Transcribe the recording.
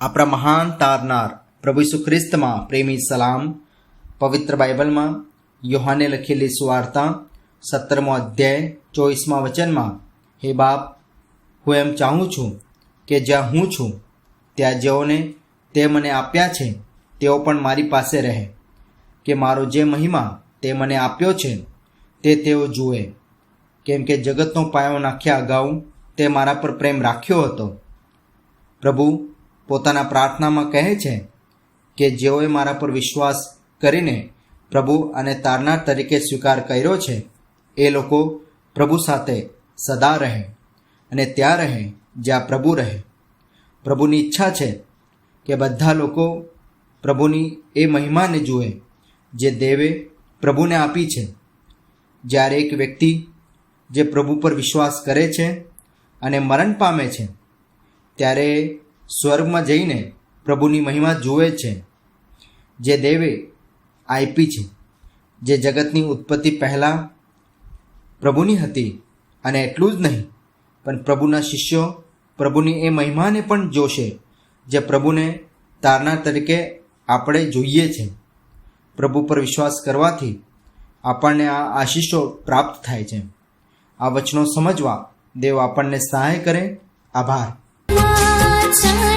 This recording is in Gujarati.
આપણા મહાન તારનાર પ્રભુ ઈસુ ખ્રિસ્તમાં પ્રેમી સલામ, પવિત્ર બાઇબલમાં યોહાને લખેલી સુવાર્તા, સત્તરમો અધ્યાય, ચોવીસમા વચનમાં, હે બાપ, હું એમ ચાહું છું કે જ્યાં હું છું, ત્યાં જેઓને તે મને આપ્યા છે, તેઓ પણ મારી પાસે રહે. કે મારો જે મહિમા તે મને આપ્યો છે, તે તેઓ જુએ. કેમ કે જગતનો પાયો નાખ્યા અગાઉ તે મારા પર પ્રેમ રાખ્યો હતો. પ્રભુ પોતાના પ્રાર્થનામાં કહે છે કે જેઓએ મારા પર વિશ્વાસ કરીને પ્રભુ અને તારનાર તરીકે સ્વીકાર કર્યો છે, એ લોકો પ્રભુ સાથે સદા રહે અને ત્યાં રહે જ્યાં પ્રભુ રહે. પ્રભુની ઈચ્છા છે કે બધા લોકો પ્રભુની એ મહિમાને જુએ જે દેવે પ્રભુને આપી છે. જ્યારે એક વ્યક્તિ જે પ્રભુ પર વિશ્વાસ કરે છે અને મરણ પામે છે, ત્યારે સ્વર્ગમાં જઈને પ્રભુની મહિમા જુએ છે, જે દેવે આપી છે, જે જગતની ઉત્પત્તિ પહેલાં પ્રભુની હતી અને એટલું જ નહીં, પણ પ્રભુના શિષ્યો પ્રભુની એ મહિમાને પણ જોશે, જે પ્રભુને તારનાર તરીકે આપણે જોઈએ છે. પ્રભુ પર વિશ્વાસ કરવાથી આપણને આ આશીષો પ્રાપ્ત થાય છે. આ વચનો સમજવા દેવ આપણને સહાય કરે. આભાર. time.